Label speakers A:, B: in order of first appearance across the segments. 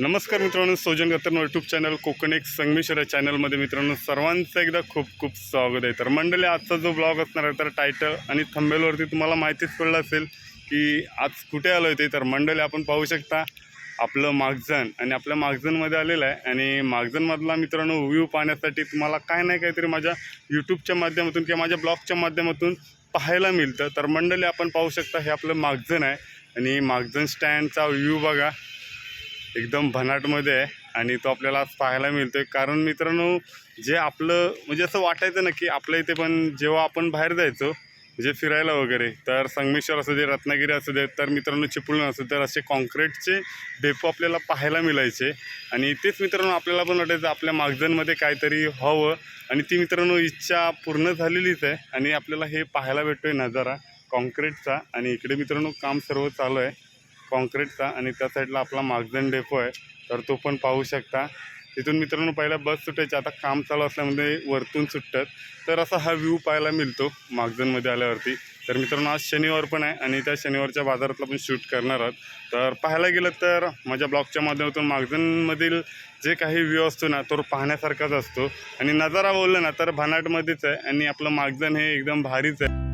A: नमस्कार मित्रांनो सौजन गतर यूट्यूब चॅनल कोकण एक संगमेश्वर या चॅनलमध्ये मित्रांनो सर्वांचं एकदा खूप खूप स्वागत आहे. तर मंडळी आजचा जो ब्लॉग असणार आहे तर टायटल आणि थंबेलवरती तुम्हाला माहितीच पडलं असेल की आज कुठे आलो आहे ते. तर मंडळी आपण पाहू शकता आपलं मागजन आणि आपल्या मागजनमध्ये आलेलं आहे. आणि मागजनमधला मित्रांनो व्ह्यू पाहण्यासाठी तुम्हाला काय नाही काहीतरी माझ्या यूट्यूबच्या माध्यमातून किंवा माझ्या ब्लॉगच्या माध्यमातून पाहायला मिळतं. तर मंडळी आपण पाहू शकता हे आपलं मागजन आहे. आणि मागजन स्टँडचा व्ह्यू बघा. एकदम भनाटमध्ये आहे आणि तो आपल्याला आज पाहायला मिळतोय. कारण मित्रांनो जे आपलं म्हणजे असं वाटायचं ना की आपल्या इथे पण जेव्हा आपण बाहेर जायचो म्हणजे फिरायला वगैरे तर संगमेश्वर असू दे रत्नागिरी असू दे तर मित्रांनो चिपळूण असू तर असे कॉन्क्रीटचे डेपो आपल्याला पाहायला मिळायचे. आणि तेच मित्रांनो आपल्याला पण वाटायचं आपल्या मागजनमध्ये काहीतरी हवं. आणि ती मित्रांनो इच्छा पूर्ण झालेलीच आहे. आणि आपल्याला हे पाहायला भेटतोय नजारा कॉन्क्रीटचा. आणि इकडे मित्रांनो काम सर्व चालू आहे. कॉन्क्रीटचा आणि त्या साईडला आपला मागजन डेपो आहे तर तो पण पाहू शकता. तिथून मित्रांनो पहिला बस सुटायची आता काम चालू असल्यामध्ये वरतून सुटतात. तर असा हा व्ह्यू पाहायला मिळतो मागजनमध्ये आल्यावरती. तर मित्रांनो आज शनिवार पण आहे आणि त्या शनिवारच्या बाजारातला पण शूट करणार आहोत. तर पाहायला गेलं तर माझ्या ब्लॉगच्या माध्यमातून मागजनमधील जे काही व्ह्यू असतो ना तो पाहण्यासारखाच असतो. आणि नजारा बोललं ना तर भानाटमध्येच आहे आणि आपलं मागजन हे एकदम भारीच आहे.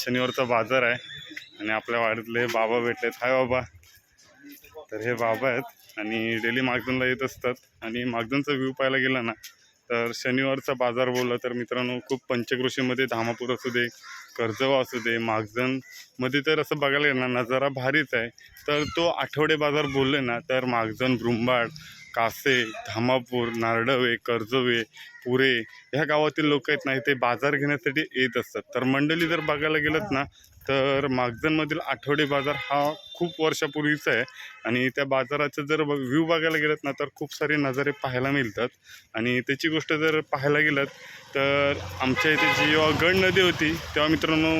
A: शनिवारचा बाजार आहे आणि आपल्या वाडीतले बाबा भेटलेत. हाय बाबा. तर हे बाबा आहेत आणि डेली मागजनला येत असतात. आणि मागजनचा व्ह्यू पाहायला गेला ना तर शनिवारचा बाजार बोलला तर मित्रांनो खूप पंचक्रोशीमध्ये धामापूर असू दे कर्जवा असू दे मागजनमध्ये तर असं बघायला गेलं ना नजारा भारीच आहे. तर तो आठवडे बाजार बोलले ना तर मागजन ब्रुंबाड कासे धामापूर नारडवे कर्जवे पुरे ह्या गावातील लोक आहेत ना इथे बाजार घेण्यासाठी येत असतात. तर मंडळी जर बघायला गेलं ना तर मागजनमधील आठवडे बाजार हा खूप वर्षापूर्वीचा आहे. आणि त्या बाजाराचं जर व्ह्यू बघायला गेलं ना तर खूप सारे नजारे पाहायला मिळतात. आणि त्याची गोष्ट जर पाहायला गेलं तर आमच्या इथे जी जेव्हा गण नदी होती तेव्हा मित्रांनो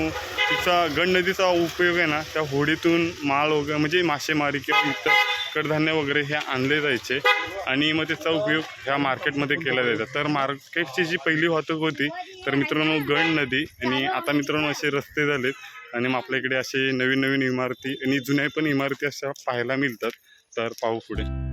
A: तिचा गण नदीचा उपयोग आहे ना त्या होडीतून माल वगैरे म्हणजे मासेमारी किंवा इतर कडधान्य वगैरे हे आणले जायचे आणि मग त्याचा उपयोग ह्या मार्केटमध्ये केला जायचा. तर मार्केटची जी पहिली वाहतूक होती तर मित्रांनो गण नदी आणि आता मित्रांनो असे रस्ते झालेत आणि मग आपल्या इकडे असे नवीन नवीन इमारती आणि जुन्या पण इमारती अशा पाहायला मिळतात. तर पाहू पुढे.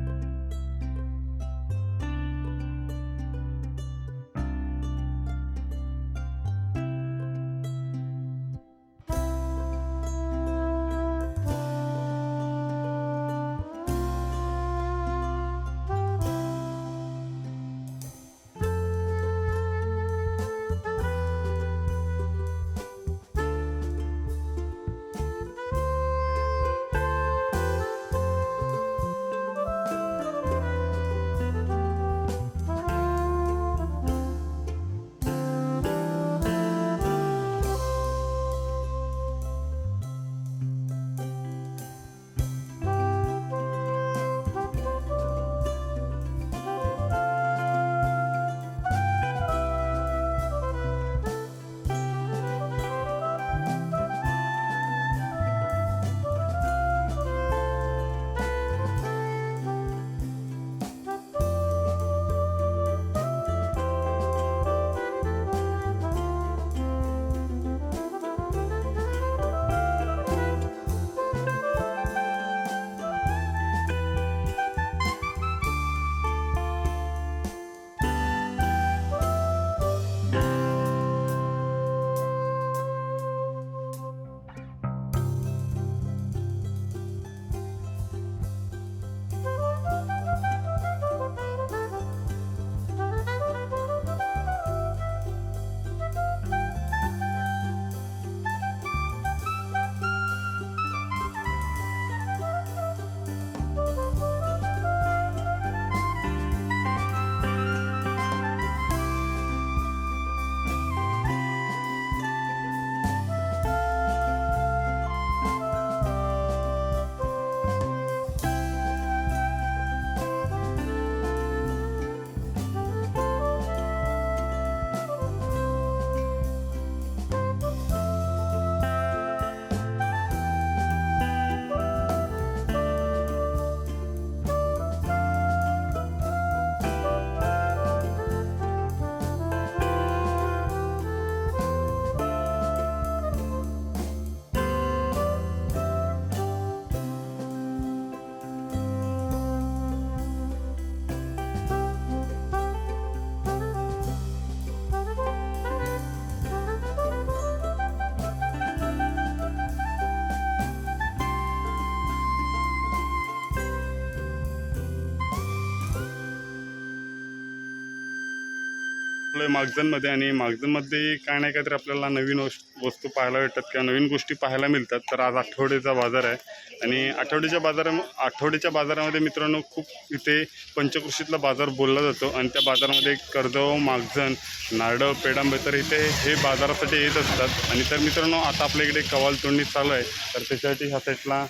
A: आपलं मागजनमध्ये आणि मागजनमध्ये काय नाही काहीतरी आपल्याला नवीन वस्तू पाहायला भेटतात किंवा नवीन गोष्टी पाहायला मिळतात. तर आज आठवड्याचा बाजार आहे. आणि आठवड्याच्या बाजारा आठवड्याच्या बाजारामध्ये मित्रांनो खूप इथे पंचकृषीतला बाजार बोलला जातो. आणि त्या बाजारामध्ये कर्दव मागजन नारळ पेडांबे तर इथे हे बाजारासाठी येत असतात. आणि तर मित्रांनो आता आपल्या इकडे कवाल तोडणी चालू आहे. तर त्याच्यासाठी ह्या साईडला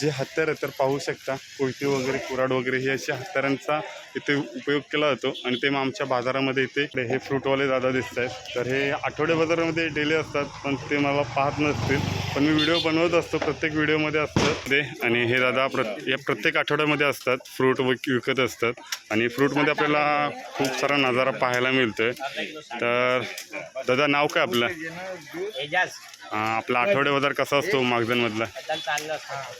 A: जे हत्यार आहे तर पाहू शकता. कोयती वगैरे कुराड वगैरे हे अशा हत्यारांचा इथे उपयोग केला जातो आणि ते मग आमच्या बाजारामध्ये इथे हे फ्रूटवाले दादा दिसत आहेत. तर हे आठवडे बाजारामध्ये डेली असतात पण ते मला पाहत नसतील. पण मी व्हिडिओ बनवत असतो प्रत्येक व्हिडिओमध्ये असतं ते. आणि हे दादा प्र या प्रत्येक आठवड्यामध्ये असतात फ्रूट विक विकत असतात. आणि फ्रूटमध्ये आपल्याला खूप सारा नजारा पाहायला मिळतोय. तर दादा नाव काय आपलं? आपला आठवडे बाजार कसा असतो मागजनमधला?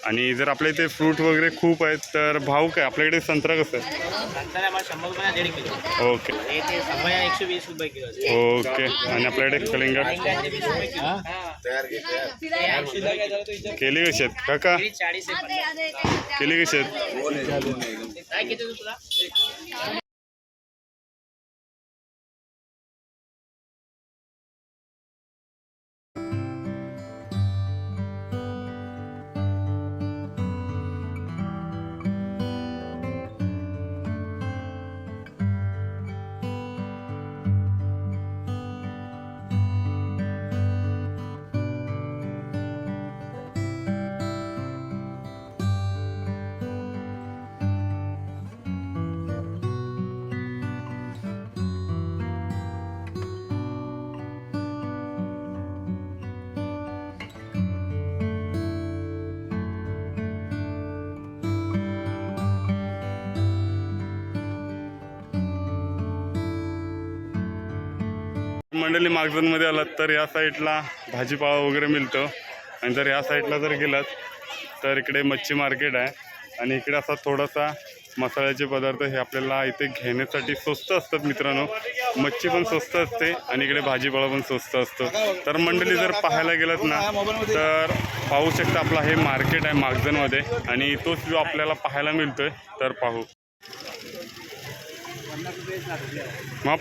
A: आणि जर आपल्या इथे फ्रूट वगैरे खूप आहेत तर भाव काय? आपल्याकडे संत्रा कसं आहे?
B: नंतर आम्हाला शंभर रुपये दीड किलो.
A: ओके.
B: हे ते शंभर एकशे वीस रुपये किलो असते.
A: ओके. आणि आपल्याकडे कलिंगड?
B: शेंगाचे वीस रुपये किलो. हे. ऐंशी रुपये किलो.
A: केली कशी आहेत काका
B: केळी चाळीस आहे पन्नास.
A: केली कशी आहेत
B: काय किती तुला?
A: मंडळी मागजनमध्ये आलात तर या साईडला भाजीपाला वगैरे मिळतो. आणि जर या साईडला जर गेलात तर इकडे मच्छी मार्केट आहे. आणि इकडे असा थोडासा मसाल्याचे पदार्थ हे आपल्याला इथे घेण्यासाठी स्वस्त असतात मित्रांनो. मच्छी पण स्वस्त असते आणि इकडे भाजीपाला पण स्वस्त असतो. तर मंडळी जर पाहायला गेलात ना तर पाहू शकता आपला हे मार्केट आहे मागजनमध्ये. आणि तोच व्ह्यू आपल्याला पाहायला मिळतोय तर पाहू. मग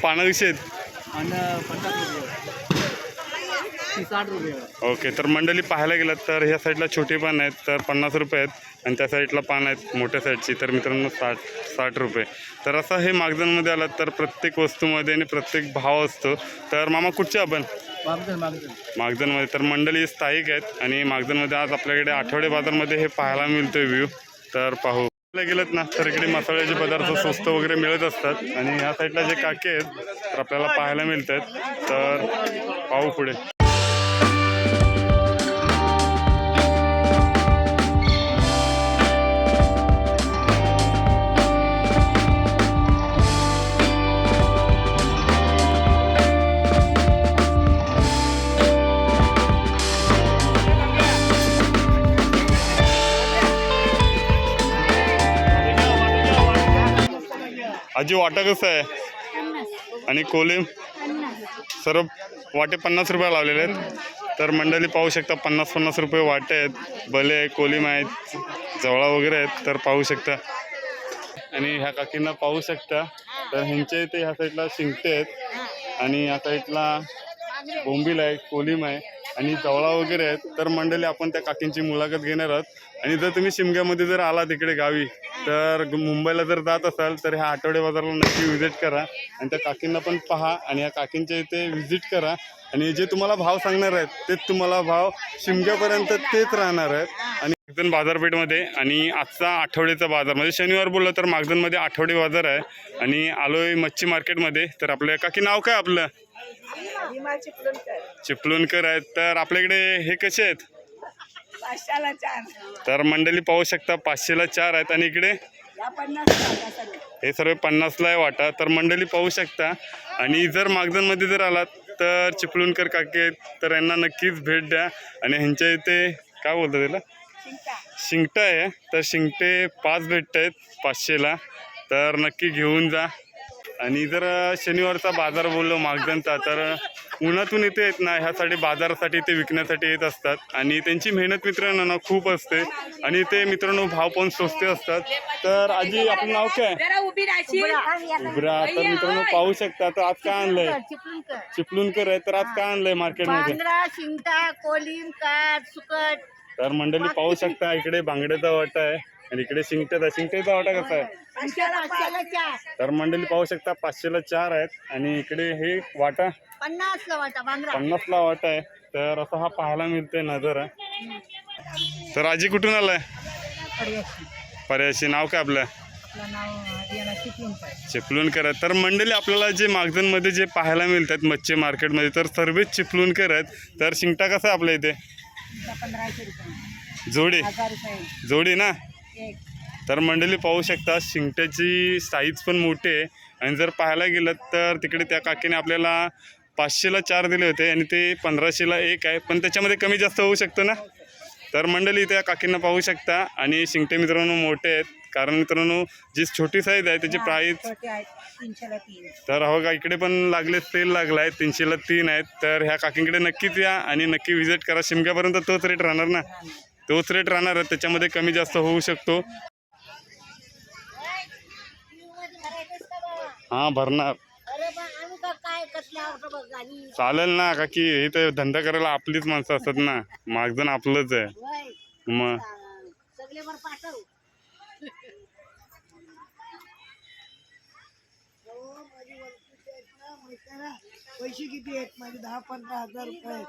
A: ओके तर मंडळी पाहायला गेलात तर ह्या साईडला छोटी पान आहेत तर पन्नास रुपये आहेत आणि त्या साईडला पान आहेत मोठ्या साईडची तर मित्रांनो साठ साठ रुपये. तर असं हे मागजनमध्ये आलात तर प्रत्येक वस्तूमध्ये आणि प्रत्येक भाव असतो. तर मामा कुठचे आपण? मागजनमध्ये. तर मंडळी स्थायिक आहेत आणि मागजनमध्ये आज आपल्याकडे आठवडे बाजारमध्ये हे पाहायला मिळतोय व्ह्यू तर पाहू. पाहायला ना तर इकडे मसाल्याचे पदार्थ स्वस्त वगैरे मिळत असतात. आणि ह्या साईडला जे काके आहेत तर आपल्याला पाहायला मिळत आहेत तर पाहू पुढे. आजी वाटा कसं आहे? आणि कोलिम सर्व वाटे पन्नास रुपये लावलेले आहेत. तर मंडळी पाहू शकता पन्नास पन्नास रुपये वाटे आहेत. भले कोलिम आहेत जवळा वगैरे आहेत तर पाहू शकता. आणि ह्या काकींना पाहू शकता. तर ह्यांच्या इथे ह्या साईडला शिंगटे आहेत. आणि ह्या साईडला बोंबील आहे कोलिम आहे. आणि जवळा वगैरे आहेत तर मंडळी आपण त्या काकींची मुलाखत घेणार आहोत. आणि जर तुम्ही शिमग्यामध्ये जर आलात इकडे गावी तर मुंबईला जर जात असाल तर ह्या आठवडे बाजारला नक्की व्हिजिट करा. आणि त्या काकींना पण पहा आणि या काकींच्या इथे व्हिजिट करा. आणि जे तुम्हाला भाव सांगणार आहेत तेच तुम्हाला भाव शिमग्यापर्यंत तेच राहणार आहेत. आणि मागजन बाजारपेठमध्ये आणि आजचा आठवड्याचा बाजार म्हणजे शनिवार बोललं तर मागजनमध्ये आठवडे बाजार आहे आणि आलोय मच्छी मार्केटमध्ये. तर आपल्या काकी नाव काय आपलं?
C: चिपळूणकर.
A: चिपळूणकर आहेत. तर आपल्याकडे हे कसे आहेत? तर मंडळी पाहू शकता पाचशेला चार आहेत. आणि इकडे? हे सर्व पन्नासला आहे वाटा. तर मंडळी पाहू शकता. आणि जर मागजनमध्ये जर आलात तर चिपळूणकर काके आहेत. तर यांना नक्कीच भेट द्या. आणि ह्यांच्या इथे काय बोलतात त्याला? शिंगटा. आहे. तर शिंगटे पाच भेटत आहेत पाचशेला. तर नक्की घेऊन जा. आणि जर शनिवारचा बाजार बोललो मागजनचा तर उन्हातून इथे येत ना ह्यासाठी बाजारासाठी इथे विकण्यासाठी येत असतात. आणि त्यांची मेहनत मित्रांनो ना खूप असते. आणि ते मित्रांनो भाव पण स्वस्त असतात. तर आजी आपलं नाव काय?
C: जरा उभी राहशील
A: उभरा तर मित्रांनो पाहू शकता तर आज काय आणलंय? चिपळूणकर आहे तर आज काय आणलंय मार्केटमध्ये
D: शिंगटा कोलिम काठ सुकट.
A: तर मंडळी पाहू शकता इकडे बांगड्याचा वाटा आहे आणि इकडे शिंगट्याचा शिंगट्याचा वाटा कसा आहे? तर मंडळी पाहू शकता पाचशेला चार आहेत आणि इकडे हे वाटा
D: पन्नास ला वाटा
A: पन्नासला वाटा आहे. तर असं हा पाहायला मिळतोय नजारा. तर आजी कुठून आलाय? पर्याशी. नाव काय आपलं?
D: आपलं नाव येणार चिपळूण
A: चिपळूणकर आहे तर मंडळी आपल्याला जे मागजनमध्ये जे पाहायला मिळतात मच्छी मार्केटमध्ये तर सर्वच चिपळूणकर आहेत. तर शिंगटा कसा आहे आपल्या इथे?
D: पंधराशे रुपये.
A: जोडी?
D: हजार रुपये.
A: जोडी ना?
D: एक.
A: तर मंडळी पाहू शकता शिंगट्याची साईज पण मोठी आहे. आणि जर पाहायला गेलं तर तिकडे त्या काकीने आपल्याला पाचशेला चार दिले होते आणि ते पंधराशेला एक आहे. पण त्याच्यामध्ये कमी जास्त होऊ शकतं ना? तर मंडळी त्या काकींना पाहू शकता. आणि शिंगटे मित्रांनो मोठे आहेत. कारण मित्रांनो जी छोटी साईज आहे त्याची
D: आहेत तीनशेला तीन.
A: तर हो का इकडे पण लागले सेल लागला आहे तीनशेला तीन आहेत. तर ह्या काकींकडे नक्कीच या आणि नक्की व्हिजिट करा. शिमग्यापर्यंत तोच रेट राहणार ना? तोच रेट राहणार आहे. त्याच्यामध्ये कमी जास्त होऊ शकतो. हां भरणार. चालेल ना का की हे तर धंदा करायला आपलीच माणसं असतात ना. मागजण आपलंच आहे. मग?
C: पैसे किती आहेत? माझे दहा पंधरा हजार रुपये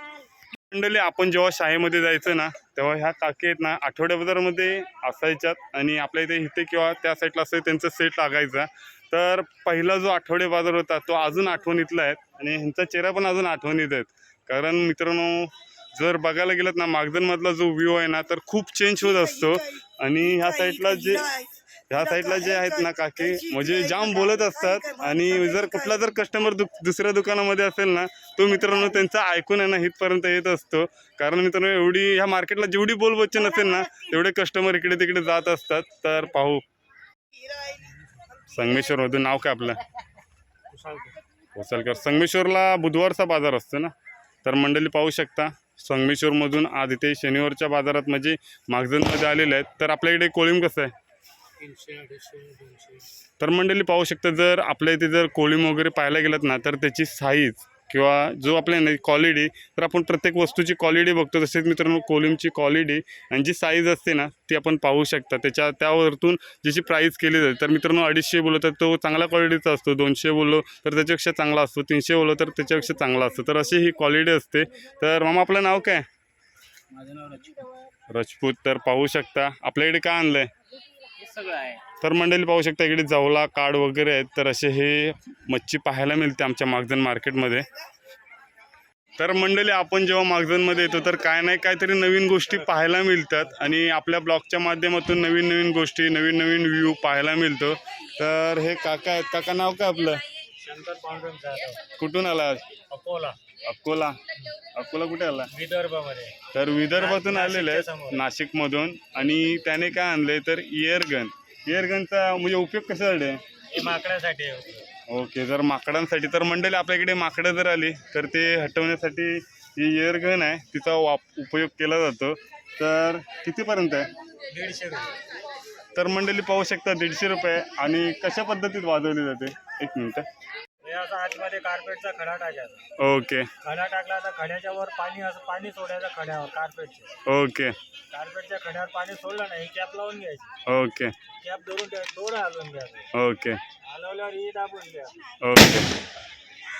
A: मंडळी आपण जेव्हा शाळेमध्ये जायचं ना तेव्हा ह्या काकी आहेत ना आठवड्या बाजारामध्ये असायच्यात आणि आपल्या इथे इथे किंवा त्या साईडला असं त्यांचा सेट लागायचा. तर पहिला जो आठवडे बाजार होता तो अजून आठवणीतला आहे आणि ह्यांचा चेहरा पण अजून आठवणीत आहेत कारण मित्रांनो जर बघायला गेलं ना मागदनमधला जो व्ह्यू आहे ना तर खूप चेंज होत असतो. आणि ह्या साईडला जे ह्या साईडला जे आहेत ना काकी म्हणजे जाम बोलत असतात आणि जर कुठला जर कस्टमर दु दुसऱ्या दुकानामध्ये असेल ना तो मित्रांनो त्यांचा ऐकून आहे ना इथपर्यंत येत असतो. कारण मित्रांनो एवढी ह्या मार्केटला जेवढी बोलबच्चन नसेल ना तेवढे कस्टमर इकडे तिकडे जात असतात. तर पाहू. संगमेश्वरमधून नाव काय आपलं? कोसलकर संगमेश्वरला बुधवारचा बाजार असतो ना? तर मंडळी पाहू शकता संगमेश्वरमधून आज इथे शनिवारच्या बाजारात म्हणजे मागजनमध्ये आलेले आहेत. तर आपल्या इकडे कोळिम कसं आहे? तर मंडळी पाहू शकता जर आपल्या इथे जर कोळिम वगैरे पाहायला गेलात ना तर त्याची साईज किंवा जो आपल्या क्वालिटी तर आपण प्रत्येक वस्तूची क्वालिटी बघतो. तसेच मित्रांनो कोलिमची क्वालिटी आणि जी साईज असते ना ती आपण पाहू शकता. त्याच्या त्यावरतून ज्याची प्राईस केली जाते तर मित्रांनो अडीचशे बोललो तर तो चांगला क्वालिटीचा असतो. दोनशे बोललो तर त्याच्यापेक्षा चांगला असतो. तीनशे बोललो तर त्याच्यापेक्षा चांगला असतो. तर अशी ही क्वालिटी असते. तर मामा आपलं नाव काय? राजपूत. तर पाहू शकता आपल्याकडे काय आणलं आहे
B: सगळं आहे.
A: तर मंडळी पाहू शकता इकडे जवला कार्ड वगैरे आहेत. तर असे हे मच्छी पाहायला मिळते आमच्या मागजन मार्केटमध्ये. तर मंडळी आपण जेव्हा मागजनमध्ये येतो तर काय नाही काहीतरी नवीन गोष्टी पाहायला मिळतात. आणि आपल्या ब्लॉगच्या माध्यमातून नवीन नवीन गोष्टी नवीन नवीन व्ह्यू पाहायला मिळतो. तर हे काका आहेत. काका नाव काय आपलं?
B: शंकर पांडुरंग जाधव.
A: कुठून आला
B: अकोला.
A: अकोला. अकोला कुठे आला?
B: विदर्भामध्ये.
A: तर विदर्भातून आलेले आहेत. नाशिकमधून. आणि त्याने काय आणले तर इयरगन. इयरगनचा म्हणजे उपयोग कशासाठी आहे
B: हे माकडासाठी आहे.
A: ओके जर माकडांसाठी. तर मंडळी आपल्याकडे माकडं जर आली तर ते हटवण्यासाठी ही इयरगन आहे तिचा वाप उपयोग केला जातो. तर कितीपर्यंत आहे?
B: दीडशे रुपये.
A: तर मंडळी पाहू शकता दीडशे रुपये. आणि कशा पद्धतीत वाजवली जाते? एक मिनिट.
B: हे असं आतमध्ये कार्पेटचा खडा टाकायचा.
A: ओके.
B: खडा टाकला तर खड्याच्या वर पाणी असं पाणी सोडायचं खड्यावर कार्पेटच्या
A: ओके.
B: कार्पेटच्या खड्यावर पाणी सोडलं नाही कॅप लावून घ्यायची.
A: ओके.
B: कॅप धरून थोडं हलवून घ्यायचं.
A: ओके.
B: हलवल्यावर ही दाबून घ्या
A: ओके.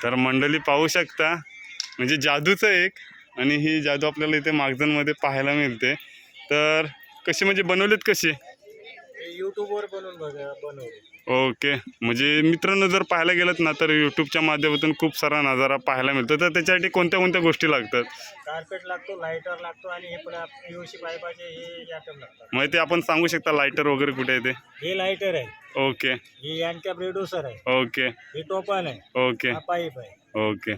A: तर मंडळी पाहू शकता म्हणजे जादूचं एक आणि ही जादू आपल्याला इथे मागजनमध्ये पाहायला मिळते. तर कशी म्हणजे बनवलीत कशी?
B: यूट्यूबवर बनवून बघा बनवले
A: ओके. म्हणजे मित्रांनो जर पाहायला गेलं ना तर यूट्यूबच्या माध्यमातून खूप सारा नजारा पाहायला मिळतो. तर त्याच्यासाठी कोणत्या कोणत्या गोष्टी लागतात?
B: कार्पेट लागतो लायटर लागतो आणि हे पण पीओसी पाईपाचे हे आयटम लागतात.
A: मग ते आपण सांगू शकता लायटर वगैरे कुठे आहे ते?
B: हे लायटर आहे.
A: ओके.
B: हे अँकॅप रेड्युसर आहे.
A: ओके.
B: हे टोपन आहे.
A: ओके.
B: हा पाईप आहे.
A: ओके.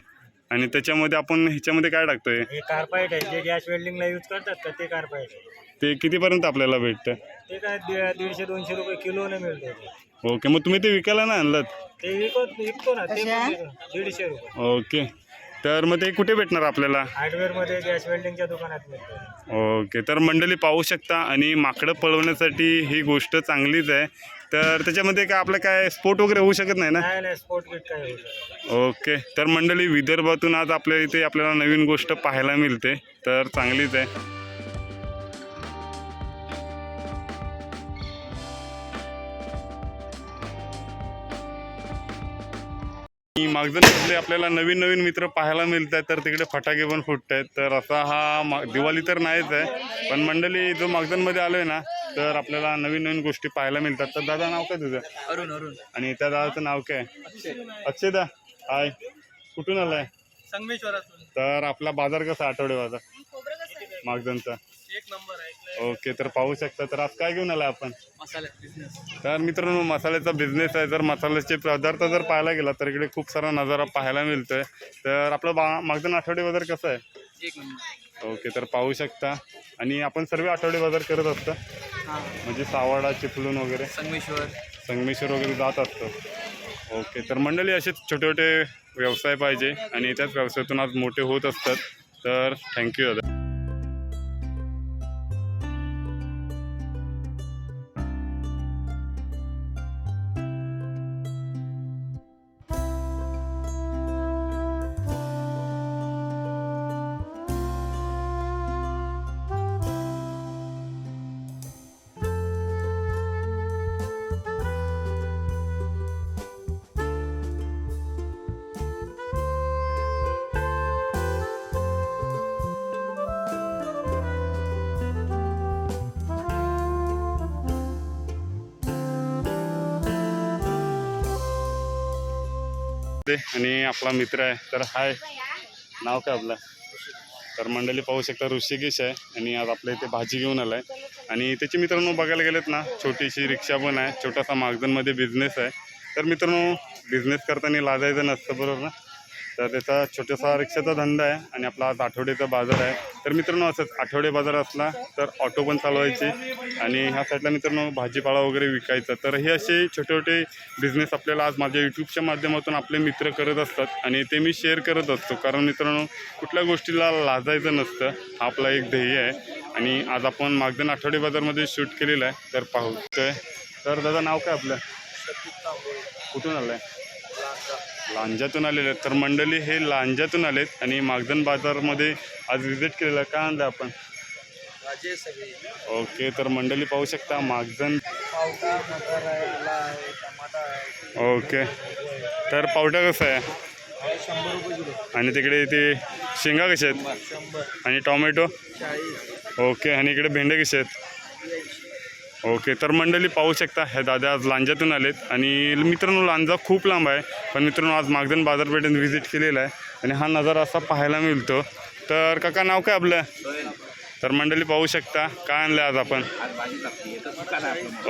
A: आणि त्याच्यामध्ये आपण ह्याच्यामध्ये काय टाकतोय?
B: हे कार्पाईट आहे. जे गॅस वेल्डिंगला यूज करतात का ते कार्पाईट आहे.
A: ते कितीपर्यंत आपल्याला भेटतं?
B: ते काय दीड- दीडशे दोनशे रुपये किलोने मिळते ते.
A: ओके मग तुम्ही ते विकायला ना आणलात?
B: ते विकत विकतो ना ते पण विकतो. दीडशे रुपये.
A: ओके. तर मग ते कुठे भेटणार आपल्याला?
B: हार्डवेअरमध्ये गॅस वेल्डिंगच्या दुकानात मिळतं
A: ओके तर मंडळी पाहू शकता आणि माकडं पळवण्यासाठी ही गोष्ट चांगलीच आहे. तर त्याच्यामध्ये काय आपलं काय स्पोर्ट वगैरे होऊ शकत नाही ना?
B: नाही नाही स्पोर्ट बीट काय होऊ शकत
A: ओके तर मंडळी विदर्भातून आज आपल्या इथे आपल्याला नवीन गोष्ट पाहायला मिळते. तर चांगलीच आहे. मागजनमधले आपल्याला नवीन नवीन मित्र पाहायला मिळत आहेत तर तिकडे फटाके पण फुटत आहेत तर असा हा मा दिवाळी तर नाहीच आहे पण मंडळी जो मागजनमध्ये आलो आहे ना तर आपल्याला नवीन नवीन गोष्टी पाहायला मिळतात. तर दादा नाव काय तुझं?
B: अरुण अरुण.
A: आणि त्या दादाचं नाव काय? अक्षयदा हाय. कुठून आलाय?
B: संगमेश्वरातून.
A: तर आपला बाजार कसा आठवडे बाजार?
B: आहे?
A: ओके तर पाहू शकता तर आज काय घेऊन आलाय आपण? तर मित्रांनो मसाल्याचा बिझनेस आहे. जर मसाल्याचे पदार्थ जर पाहायला गेला तर इकडे खूप सारा नजारा पाहायला मिळतोय. तर आपलं बा आठवडे बाजार कसं आहे? ओके तर पाहू शकता. आणि आपण सर्व आठवडे बाजार करत असतं? म्हणजे सावाडा चिपळूण वगैरे?
B: संगमेश्वर.
A: संगमेश्वर वगैरे जात असतो. ओके तर मंडळी असेच छोटे छोटे व्यवसाय पाहिजे. आणि त्याच व्यवसायातून आज मोठे होत असतात. तर थँक्यू दादा. आणि आपला मित्र आहे. तर हाय. नाव काय आपलं? तर मंडळी पाहू शकता ऋषिकेश आहे आणि आज आपल्या इथे भाजी घेऊन आलाय. आणि त्याची मित्रांनो बघायला गेलेत ना छोटीशी रिक्षा पण आहे. छोटासा मागजनमध्ये बिझनेस आहे. तर मित्रांनो बिझनेस करताना लाजायचं नसतं बरोबर ना? तर त्याचा छोटासा रिक्षाचा धंदा आहे आणि आपला आज आठवड्याचा बाजार आहे. तर मित्रांनो असंच आठवडे बाजार असला तर ऑटो पण चालवायची आणि ह्या साईडला मित्रांनो भाजीपाला वगैरे विकायचा. तर हे असे छोटे छोटे बिझनेस आपल्याला आज माझ्या यूट्यूबच्या माध्यमातून आपले मित्र करत असतात आणि ते मी शेअर करत असतो. कारण मित्रांनो कुठल्या गोष्टीला लाजायचं नसतं. हा आपला एक ध्येय आहे. आणि आज आपण मागदन आठवडे बाजारमध्ये शूट केलेलं आहे. तर पाहू तर तर दादा नाव काय आपलं? कुठून आलं आहे लांजातून आलेले आहेत. तर मंडळी हे लांजातून आलेत आणि मागदन बाजारमध्ये आज व्हिजिट केलेलं. काय आणलं आपण? ओके तर मंडळी पाहू शकता मागजन ओके तर पावटा कसं आहे? आणि तिकडे ते शेंगा कशा आहेत? आणि टॉमॅटो? ओके आणि इकडे भेंडे कसे आहेत? ओके तर मंडळी पाहू शकता हे दादा आज लांजातून आलेत. आणि मित्रांनो लांजा खूप लांब आहे पण मित्रांनो आज मागदन बाजारपेठेत व्हिजिट केलेला आहे. आणि हा नजारा असा पाहायला मिळतो. तर काका नाव काय आपलं? तर मंडळी पाहू शकता काय आणलं आज आपण?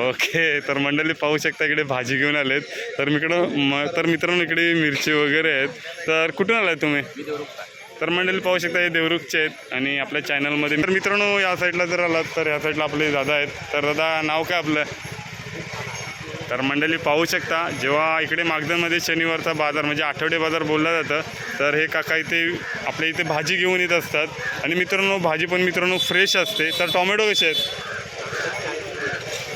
A: ओके तर मंडळी पाहू शकता इकडे भाजी घेऊन आलेत. तर इकडं म तर मित्रांनो इकडे मिरची वगैरे आहेत. तर कुठून आलाय तुम्ही? तर मंडळी पाहू शकता हे देवरुखचे आहेत आणि आपल्या चॅनलमध्ये. तर मित्रांनो या साईडला जर आलात तर या साईडला आपले दादा आहेत. तर दादा नाव काय आपलं? तर मंडळी पाहू शकता जेव्हा इकडे मागदनमध्ये शनिवारचा बाजार म्हणजे आठवडे बाजार बोलला जातं तर हे काका इथे आपल्या इथे भाजी घेऊन येत असतात. आणि मित्रांनो भाजी पण मित्रांनो फ्रेश असते. तर टॉमॅटो कसे आहेत?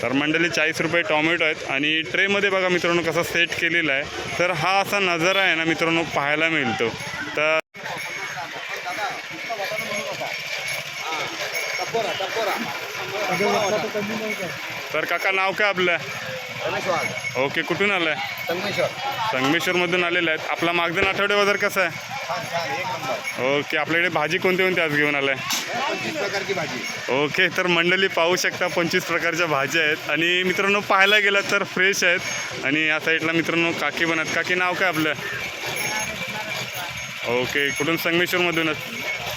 A: तर मंडळी चाळीस रुपये टॉमॅटो आहेत. आणि ट्रेमध्ये बघा मित्रांनो कसा सेट केलेला आहे. तर हा असा नजारा आहे ना मित्रांनो पाहायला मिळतो. तर तर काका नाव काय आपलं? ओके कुठून आलं आहे
B: संगमेश्वर.
A: संगमेश्वरमधून आलेलं आहेत. आपला मागदन आठवडे बाजार कसा आहे? ओके आपल्याकडे भाजी कोणती कोणती आज घेऊन आलाय?
B: प्रकारची भाजी.
A: ओके तर मंडळी पाहू शकता पंचवीस प्रकारच्या भाज्या आहेत. आणि मित्रांनो पाहायला गेलं तर फ्रेश आहेत. आणि या साईडला मित्रांनो काकी आहेत. काकी नाव काय आपलं? ओके कुठून? संगमेश्वरमधूनच.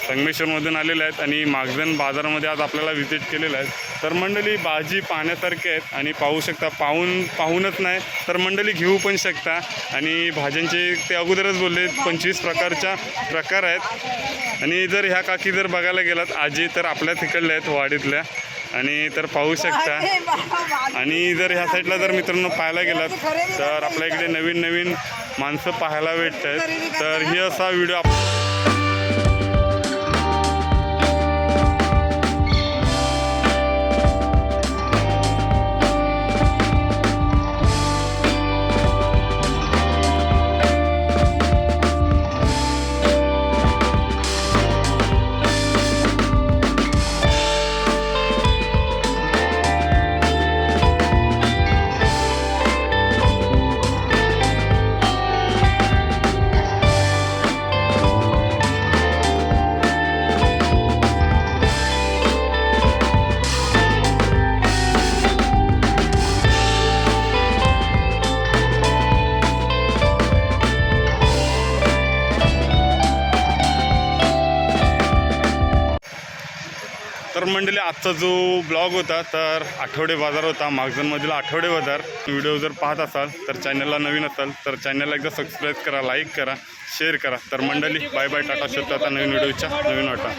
A: संगमेश्वरमधून आलेले आहेत आणि मागजन बाजारामध्ये आज आपल्याला व्हिजिट केलेलं आहे. तर मंडळी भाजी पाहण्यासारखे आहेत आणि पाहू शकता पाहून पाहूनच नाही तर मंडळी घेऊ पण शकता. आणि भाज्यांचे ते अगोदरच बोलले पंचवीस प्रकारच्या प्रकार आहेत. आणि जर ह्या काकी जर बघायला गेलात आजी तर आपल्या तिकडल्या आहेत वाडीतल्या. आणि तर पाहू शकता. आणि जर ह्या साईडला जर मित्रांनो पाहायला गेलात तर आपल्या इकडे नवीन नवीन माणसं पाहायला भेटत आहेत तर ही असा व्हिडिओ आप आजचा जो ब्लॉग होता तर आठवडे बाजार होता मागजनमधील आठवडे बाजार. व्हिडिओ जर पाहत असाल तर चॅनलला नवीन असाल तर चॅनलला एकदा सबस्क्राईब करा लाईक करा शेअर करा. तर मंडळी बाय बाय टाटा शोधता आता नवीन व्हिडिओच्या नवीन वाटा